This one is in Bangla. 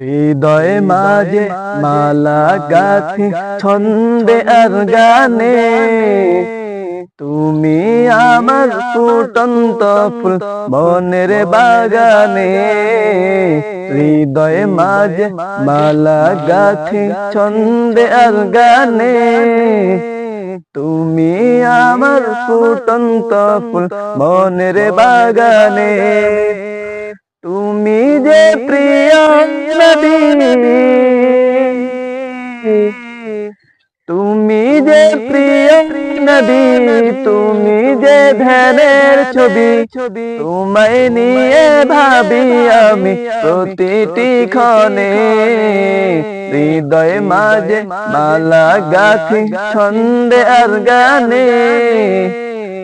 হৃদয় মাঝে মালা গাথি ছন্দে আর গানে। তুমি আমার ফুটন্ত ফুল মনের বাগানে। হৃদয় মাঝে মালা গাথি ছন্দে আর গানে। তুমি আমার ফুটন্ত ফুল মনের বাগানে। যে প্রিয় তুমি যে প্রিয় নবী, তুমি যে ধ্যানের ছবি ছবি, তোমায় নিয়ে ভাবি আমি প্রতিটি ক্ষণে। হৃদয় মাঝে মালা গাথি, ছন্দে আর গানে।